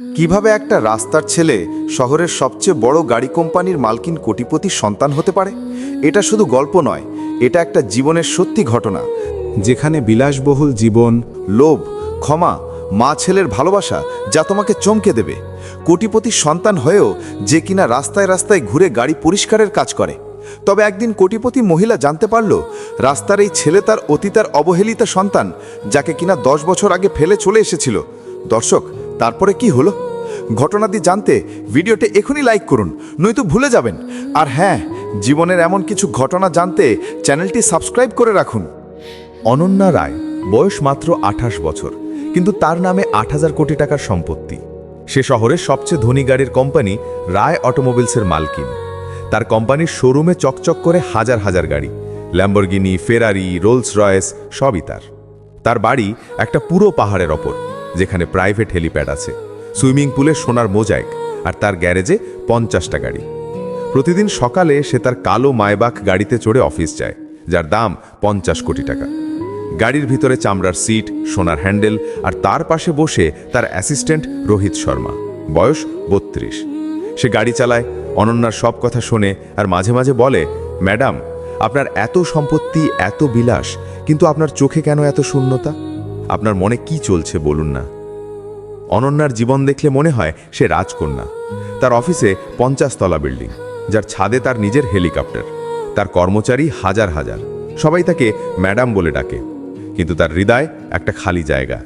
কীভাবে একটা রাস্তার ছেলে শহরের সবচেয়ে বড় গাড়ি কোম্পানির মালকিন কোটিপতির সন্তান হতে পারে? এটা শুধু গল্প নয়, এটা একটা জীবনের সত্যি ঘটনা, যেখানে বিলাসবহুল জীবন, লোভ, ক্ষমা, মা ছেলের ভালোবাসা যা তোমাকে চমকে দেবে। কোটিপতির সন্তান হয়েও যে কিনা রাস্তায় রাস্তায় ঘুরে গাড়ি পরিষ্কারের কাজ করে। তবে একদিন কোটিপতি মহিলা জানতে পারল, রাস্তার এই ছেলে তার অতীতার অবহেলিতা সন্তান, যাকে কিনা দশ বছর আগে ফেলে চলে এসেছিল। দর্শক তারপরে কি হলো? ঘটনাটি জানতে ভিডিওটি এখনই লাইক করুন, নয়তো ভুলে যাবেন। আর হ্যাঁ জীবনের এমন কিছু ঘটনা জানতে চ্যানেলটি সাবস্ক্রাইব করে রাখুন। অনন্যা রায়, বয়স মাত্র আঠাশ বছর, কিন্তু তার নামে আট হাজার কোটি টাকার সম্পত্তি। সে শহরের সবচেয়ে ধনী গাড়ির কোম্পানি রায় অটোমোবিলসের মালকিন। তার কোম্পানির শোরুমে চকচক করে হাজার হাজার গাড়ি, ল্যাম্বরগিনি, ফেরারি, রোলস রয়েস, সবই তার। তার বাড়ি একটা পুরো পাহাড়ের ওপর। যেখানে প্রাইভেট হেলিপ্যাড আছে। সুইমিং পুলে সোনার মোজাইক আর তার গ্যারেজে পঞ্চাশটা গাড়ি। প্রতিদিন সকালে সে তার কালো মায়বাক গাড়িতে চড়ে অফিস যায়, যার দাম পঞ্চাশ কোটি টাকা। গাড়ির ভিতরে চামড়ার সিট, সোনার হ্যান্ডেল আর তার পাশে বসে তার অ্যাসিস্ট্যান্ট রোহিত শর্মা। বয়স বত্রিশ। সে গাড়ি চালায়, অনন্যার সব কথা শোনে আর মাঝে মাঝে বলে, ম্যাডাম, আপনার এত সম্পত্তি, এত বিলাস, কিন্তু আপনার চোখে কেন এত শূন্যতা? আপনার মনে কি চলছে বলুন না। অনন্যার জীবন দেখলে মনে হয় সে রাজকন্যা। তার অফিসে পঞ্চাশ তলা বিল্ডিং, যার ছাদে তার নিজের হেলিকপ্টার। তার কর্মচারী হাজার হাজার। সবাই তাকে ম্যাডাম বলে ডাকে। কিন্তু তার হৃদয় একটা খালি জায়গা।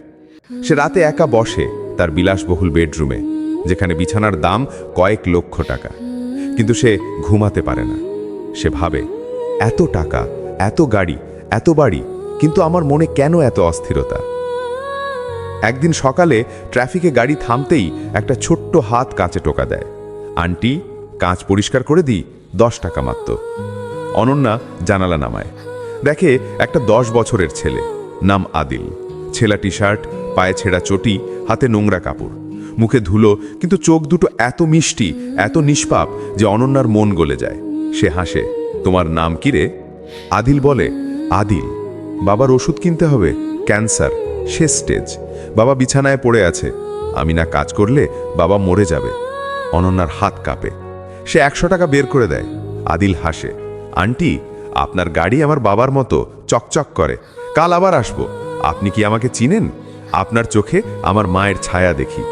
সে রাতে একা বসে তার বিলাসবহুল বেডরুমে, যেখানে বিছানার দাম কয়েক লক্ষ টাকা। কিন্তু সে ঘুমাতে পারে না। সে ভাবে, এত টাকা, এত গাড়ি, এত বাড়ি কিন্তু আমার মনে কেন এত অস্থিরতা? একদিন সকালে ট্রাফিকে গাড়ি থামতেই একটা ছোট্ট হাত কাঁচে টোকা দেয়। আন্টি, কাঁচ পরিষ্কার করে দিই, দশ টাকা মাত্র। অনন্যা জানালা নামায়। দেখে একটা দশ বছরের ছেলে, নাম আদিল। ছেলা টি শার্ট পায়ে ছেঁড়া চটি, হাতে নোংরা কাপড়। মুখে ধুলো, কিন্তু চোখ দুটো এত মিষ্টি, এত নিষ্পাপ যে অনন্যার মন গলে যায়। সে হাসে, তোমার নাম কি রে? আদিল বলে, আদিল। বাবার ওষুধ কিনতে হবে। ক্যান্সার, শেষ স্টেজ। বাবা বিছানায় পড়ে আছে। আমি না কাজ করলে বাবা মরে যাবে। অনন্যার হাত কাঁপে। সে একশো টাকা বের করে দেয়। আদিল হাসে। আন্টি, আপনার গাড়ি আমার বাবার মতো চকচক করে। কাল আবার আসব। আপনি কি আমাকে চিনেন? আপনার চোখে আমার মায়ের ছায়া দেখি।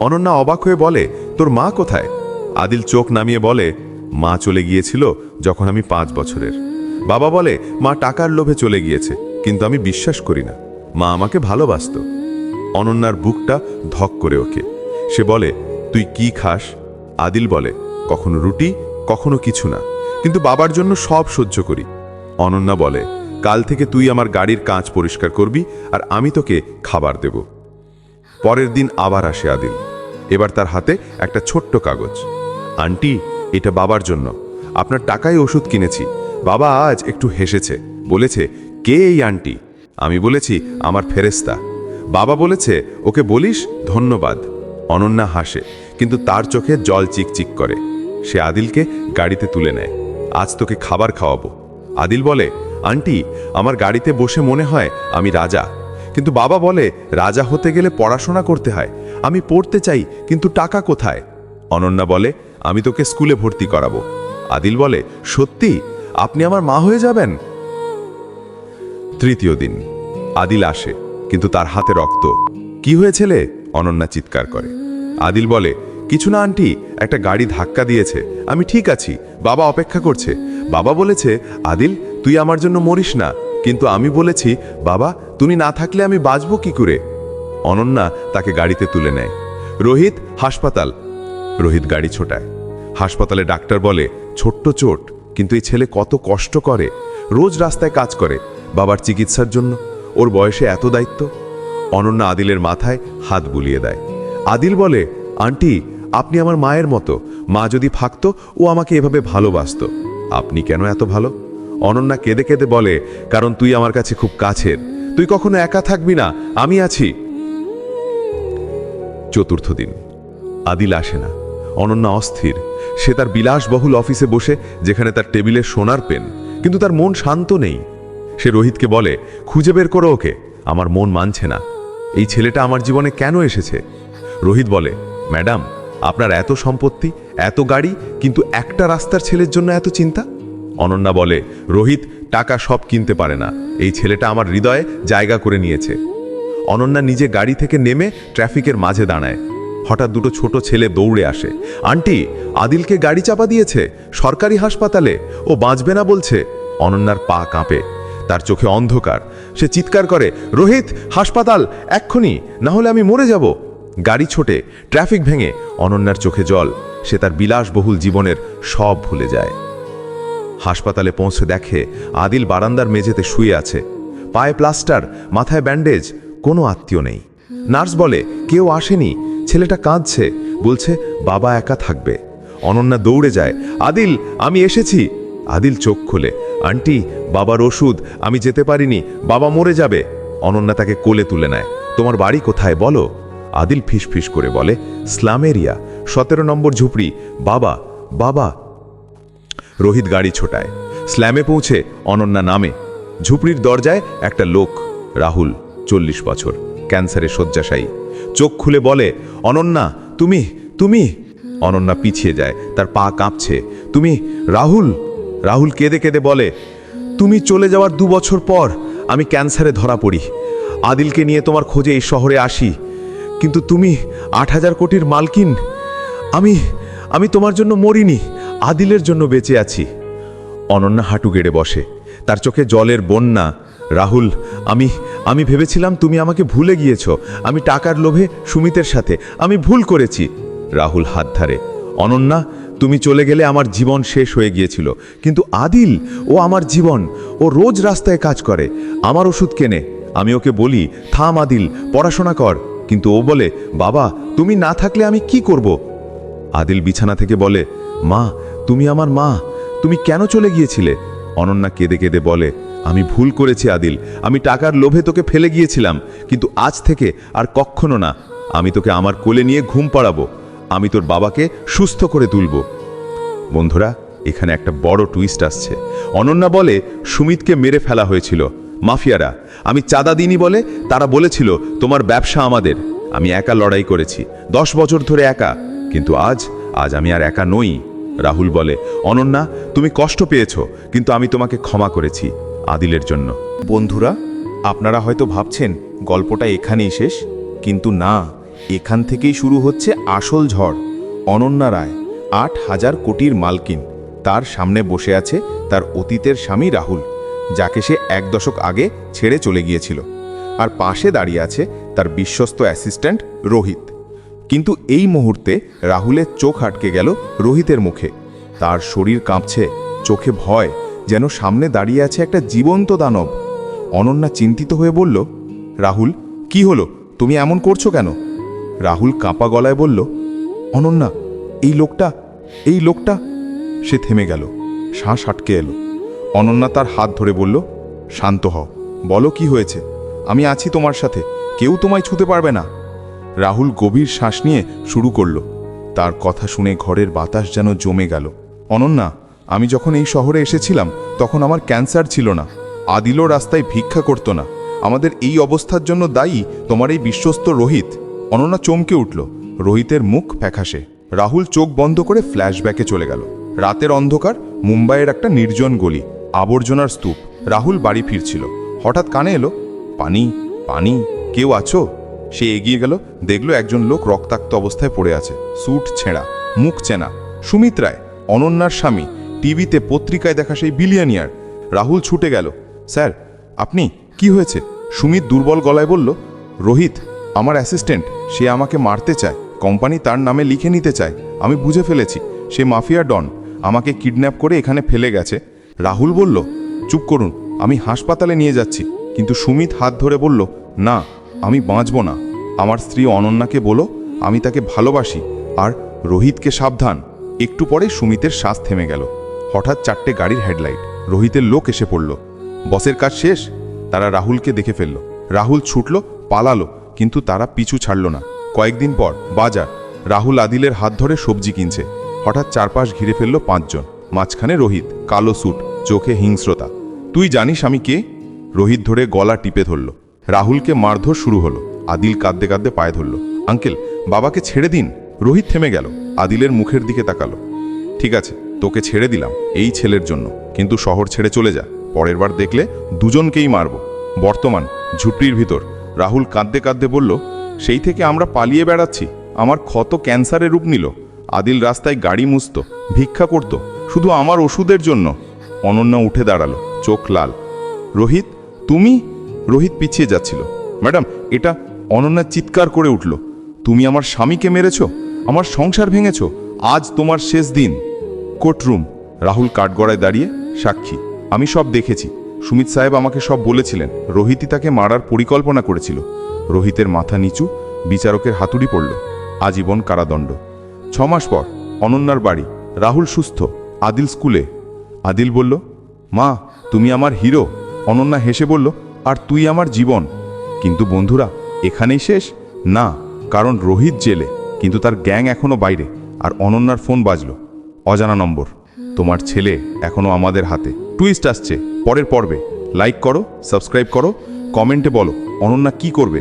অনন্যা অবাক হয়ে বলে, তোর মা কোথায়? আদিল চোখ নামিয়ে বলে, মা চলে গিয়েছিল যখন আমি পাঁচ বছরের। বাবা বলে, মা টাকার লোভে চলে গিয়েছে, কিন্তু আমি বিশ্বাস করি না। মা আমাকে ভালোবাসত। অনন্যার বুকটা ধক করে ওকে সে বলে, তুই কি খাস? আদিল বলে, কখনো রুটি, কখনো কিছু না, কিন্তু বাবার জন্য সব সহ্য করি। অনন্যা বলে, কাল থেকে তুই আমার গাড়ির কাঁচ পরিষ্কার করবি আর আমি তোকে খাবার দেব। পরের দিন আবার আসে আদিল। এবার তার হাতে একটা ছোট্ট কাগজ। আন্টি, এটা বাবার জন্য। আপনার টাকায় ওষুধ কিনেছি বাবা আজ একটু হেসেছে, বলেছে, কে এই আন্টি? আমি বলেছি, আমার ফেরেস্তা বাবা বলেছে, ওকে বলিস? ধন্যবাদ। অনন্যা হাসে, কিন্তু তার চোখে জল চিকচিক করে। সে আদিলকে গাড়িতে তুলে নেয়। আজ তোকে খাবার খাওয়াবো। আদিল বলে, আন্টি, আমার গাড়িতে বসে মনে হয় আমি রাজা। কিন্তু বাবা বলে, রাজা হতে গেলে পড়াশোনা করতে হয়। আমি পড়তে চাই, কিন্তু টাকা কোথায়? অনন্যা বলে, আমি তোকে স্কুলে ভর্তি করাবো। আদিল বলে, সত্যি? আপনি আমার মা হয়ে যাবেন? তৃতীয় দিন, আদিল আসে, কিন্তু তার হাতে রক্ত। কি হয়েছেলে অনন্যা চিৎকার করে। আদিল বলে, কিছু না আন্টি, একটা গাড়ি ধাক্কা দিয়েছে। আমি ঠিক আছি, বাবা অপেক্ষা করছে। বাবা বলেছে, আদিল, তুই আমার জন্য মরিস না। কিন্তু আমি বলেছি, বাবা, তুমি না থাকলে আমি বাঁচব কি করে? অনন্যা তাকে গাড়িতে তুলে নেয়। রোহিত, হাসপাতাল। রোহিত গাড়ি ছোটায়। হাসপাতালে ডাক্তার বলে, ছোট্ট চোট। কিন্তু এই ছেলে কত কষ্ট করে। রোজ রাস্তায় কাজ করে বাবার চিকিৎসার জন্য। ওর বয়সে এত দায়িত্ব। অনন্যা আদিলের মাথায় হাত বুলিয়ে দেয়। আদিল বলে, আন্টি, আপনি আমার মায়ের মতো। মা যদি থাকতো, ও আমাকে এভাবে ভালোবাসতো। আপনি কেন এত ভালো? অনন্যা কেঁদে কেঁদে বলে, কারণ তুই আমার কাছে খুব কাছের। তুই কখনো একা থাকবি না। আমি আছি। চতুর্থ দিন। আদিল আসে না। অনন্যা অস্থির। সে তার বিলাসবহুল অফিসে বসে, যেখানে তার টেবিলে সোনার পেন। কিন্তু তার মন শান্ত নেই। সে রোহিতকে বলে, খুঁজে বের করো ওকে। আমার মন মানছে না। এই ছেলেটা আমার জীবনে কেন এসেছে? রোহিত বলে, ম্যাডাম, আপনার এত সম্পত্তি, এত গাড়ি, কিন্তু একটা রাস্তার ছেলের জন্য এত চিন্তা? অনন্যা বলে, রোহিত, টাকা সব কিনতে পারে না। এই ছেলেটা আমার হৃদয়ে জায়গা করে নিয়েছে। অনন্যা নিজে গাড়ি থেকে নেমে ট্রাফিকের মাঝে দাঁড়ায়। হঠাৎ দুটো ছোট ছেলে দৌড়ে আসে। আন্টি, আদিলকে গাড়ি চাপা দিয়েছে, সরকারি হাসপাতালে। ও বাঁচবে না, বলছে। অনন্যার পা কাঁপে। তার চোখে অন্ধকার। সে চিৎকার করে, রোহিত, হাসপাতাল, এক্ষুনি, না হলে আমি মরে যাব। গাড়ি ছোটে, ট্রাফিক ভেঙে অনন্যার চোখে জল। সে তার বিলাসবহুল জীবনের সব ভুলে যায়। হাসপাতালে পৌঁছে দেখে আদিল বারান্দার মেঝেতে শুয়ে আছে। পায়ে প্লাস্টার, মাথায় ব্যান্ডেজ, কোনো আত্মীয় নেই। নার্স বলে, কেউ আসেনি ছেলেটা কাঁদছে, বলছে, বাবা একা থাকবে। অনন্যা দৌড়ে যায়, আদিল, আমি এসেছি। আদিল চোখ খোলে, আন্টি, বাবার ওষুধ, আমি যেতে পারিনি, বাবা মরে যাবে। অনন্যা তাকে কোলে তুলে নেয়, তোমার বাড়ি কোথায় বলো? আদিল ফিসফিস করে বলে স্লাম এরিয়া সতেরো নম্বর ঝুপড়ি, বাবা বাবা। রোহিত গাড়ি ছোটায়, স্ল্যামে পৌঁছে অনন্যা নামে। ঝুপড়ির দরজায় একটা লোক, রাহুল, চল্লিশ বছর। ক্যান্সারে শয্যাশায়ী। চোখ খুলে বলে, অনন্যা, তুমি তুমি? অনন্যা পিছিয়ে যায়, তার পা কাঁপছে। তুমি, রাহুল? রাহুল কেঁদে কেঁদে বলে, তুমি চলে যাওয়ার দু বছর পর আমি ক্যান্সারে ধরা পড়ি। আদিলকে নিয়ে তোমার খোঁজে এই শহরে আসি। কিন্তু তুমি আট হাজার কোটির মালকিন। আমি আমি তোমার জন্য মরিনি, আদিলের জন্য বেঁচে আছি। অনন্যা হাঁটু গেড়ে বসে। তার চোখে জলের বন্যা রাহুল, আমি আমি ভেবেছিলাম তুমি আমাকে ভুলে গিয়েছ। আমি টাকার লোভে সুমিতের সাথে। আমি ভুল করেছি। রাহুল হাত ধারে। অনন্যা, তুমি চলে গেলে আমার জীবন শেষ হয়ে গিয়েছিল। কিন্তু আদিল, ও আমার জীবন। ও রোজ রাস্তায় কাজ করে। আমার ওষুধ কেনে। আমি ওকে বলি, থাম আদিল, পড়াশোনা কর। কিন্তু ও বলে, বাবা, তুমি না থাকলে আমি কি করব? আদিল বিছানা থেকে বলে, মা, তুমি আমার মা। তুমি কেন চলে গিয়েছিলে? অনন্যা কেঁদে কেঁদে বলে আমি ভুল করেছি, আদিল। আমি টাকার লোভে তোকে ফেলে গিয়েছিলাম, কিন্তু আজ থেকে আর কখনো না। আমি তোকে আমার কোলে নিয়ে ঘুম পাড়াবো। আমি তোর বাবাকে সুস্থ করে তুলব। বন্ধুরা, এখানে একটা বড় টুইস্ট আসছে। অনন্যা বলে, সুমিতকে মেরে ফেলা হয়েছিল। মাফিয়ারা, আমি চাঁদা দিনই বলে তারা বলেছিল, তোমার ব্যবসা আমাদের। আমি একা লড়াই করেছি। দশ বছর ধরে একা। কিন্তু আজ আজ আমি আর একা নই। রাহুল বলে, অনন্যা, তুমি কষ্ট পেয়েছ, কিন্তু আমি তোমাকে ক্ষমা করেছি। আদিলের জন্য। বন্ধুরা, আপনারা হয়তো ভাবছেন, গল্পটা এখানেই শেষ। কিন্তু না, এখান থেকেই শুরু হচ্ছে আসল ঝড়, অনন্যা রায়, আট হাজার কোটির মালকিন। তার সামনে বসে আছে তার অতীতের স্বামী রাহুল, যাকে সে এক দশক আগে ছেড়ে চলে গিয়েছিল। আর পাশে দাঁড়িয়ে আছে তার বিশ্বস্ত অ্যাসিস্ট্যান্ট রোহিত। কিন্তু এই মুহূর্তে রাহুলের চোখ আটকে গেল রোহিতের মুখে। তার শরীর কাঁপছে, চোখে ভয় যেন সামনে দাঁড়িয়ে আছে একটা জীবন্ত দানব। অনন্যা চিন্তিত হয়ে বলল, রাহুল, কি হলো? তুমি এমন করছ কেন? রাহুল কাঁপা গলায় বলল, অনন্যা, এই লোকটা এই লোকটা। সে থেমে গেল, শ্বাস আটকে এলো। অনন্যা তার হাত ধরে বলল, শান্ত হও, বলো কি হয়েছে? আমি আছি তোমার সাথে, কেউ তোমায় ছুতে পারবে না। রাহুল গভীর শ্বাস নিয়ে শুরু করল। তার কথা শুনে ঘরের বাতাস যেন জমে গেল। অনন্যা আমি যখন এই শহরে এসেছিলাম, তখন আমার ক্যান্সার ছিল না। আদিলও রাস্তায় ভিক্ষা করত না। আমাদের এই অবস্থার জন্য দায়ী তোমার এই বিশ্বস্ত রোহিত। অনন্যা চমকে উঠল। রোহিতের মুখ ফ্যাকাশে। রাহুল চোখ বন্ধ করে ফ্ল্যাশব্যাকে চলে গেল। রাতের অন্ধকার, মুম্বাইয়ের একটা নির্জন গলি, আবর্জনার স্তূপ। রাহুল বাড়ি ফিরছিল। হঠাৎ কানে এলো, পানি পানি, কেউ আছো? সে এগিয়ে গেল, দেখল একজন লোক রক্তাক্ত অবস্থায় পড়ে আছে। স্যুট ছেঁড়া, মুখ চেনা। সুমিত রায়, অনন্যার স্বামী। টিভিতে পত্রিকায় দেখা সেই বিলিয়নিয়ার। রাহুল ছুটে গেল। স্যার, আপনি? কি হয়েছে? সুমিত দুর্বল গলায় বলল, রোহিত, আমার অ্যাসিস্ট্যান্ট, সে আমাকে মারতে চায়। কোম্পানি তার নামে লিখে নিতে চায়। আমি বুঝে ফেলেছি, সে মাফিয়া ডন। আমাকে কিডন্যাপ করে এখানে ফেলে গেছে। রাহুল বলল, চুপ করুন, আমি হাসপাতালে নিয়ে যাচ্ছি। কিন্তু সুমিত হাত ধরে বলল, না, আমি বাঁচব না। আমার স্ত্রী অনন্যাকে বলো, আমি তাকে ভালোবাসি। আর রোহিতকে সাবধান। একটু পরে সুমিতের শ্বাস থেমে গেল। হঠাৎ চারটে গাড়ির হেডলাইট। রোহিতের লোক এসে পড়ল। বসের কাজ শেষ? তারা রাহুলকে দেখে ফেলল। রাহুল ছুটল, পালালো, কিন্তু তারা পিছু ছাড়ল না। কয়েকদিন পর, বাজার। রাহুল আদিলের হাত ধরে সবজি কিনছে। হঠাৎ চারপাশ ঘিরে ফেলল পাঁচজন। মাঝখানে রোহিত, কালো স্যুট, চোখে হিংস্রতা। তুই জানিস আমি কে? রোহিত ধরে গলা টিপে ধরল। রাহুলকে মারধর শুরু হলো। আদিল কাঁদতে কাঁদতে পায়ে ধরল। আঙ্কেল, বাবাকে ছেড়ে দিন। রোহিত থেমে গেল। আদিলের মুখের দিকে তাকালো। ঠিক আছে তোকে ছেড়ে দিলাম এই ছেলের জন্য। কিন্তু শহর ছেড়ে চলে যা। পরের বার দেখলে দুজনকেই মারব। বর্তমান, ঝুপড়ির ভিতর, রাহুল কাঁদতে কাঁদতে বলল, সেই থেকে আমরা পালিয়ে বেড়াচ্ছি। আমার ক্ষত ক্যান্সারে রূপ নিল। আদিল রাস্তায় গাড়ি মুছত, ভিক্ষা করত, শুধু আমার ওষুধের জন্য। অনন্যা উঠে দাঁড়াল, চোখ লাল। রোহিত, তুমি? রোহিত পিছিয়ে যাচ্ছিল। ম্যাডাম, এটা অনন্যা চিৎকার করে উঠল, তুমি আমার স্বামীকে মেরেছ? আমার সংসার ভেঙেছ? আজ তোমার শেষ দিন। কোর্টরুম। রাহুল কাঠগড়ায় দাঁড়িয়ে সাক্ষী। আমি সব দেখেছি। সুমিত সাহেব আমাকে সব বলেছিলেন। রোহিতই তাকে মারার পরিকল্পনা করেছিল। রোহিতের মাথা নিচু, বিচারকের হাতুড়ি পড়ল। আজীবন কারাদণ্ড। ছ মাস পর অনন্যার বাড়ি। রাহুল সুস্থ, আদিল স্কুলে। আদিল বলল, মা, তুমি আমার হিরো। অনন্যা হেসে বলল, আর তুই আমার জীবন। কিন্তু বন্ধুরা, এখানেই শেষ? না, কারণ রোহিত জেলে, কিন্তু তার গ্যাং এখনও বাইরে। আর অনন্যার ফোন বাজলো। অজানা নম্বর। তোমার ছেলে এখনও আমাদের হাতে। টুইস্ট আসছে। পরের পর্বে। লাইক করো সাবস্ক্রাইব করো কমেন্টে বলো, অনন্যা কি করবে?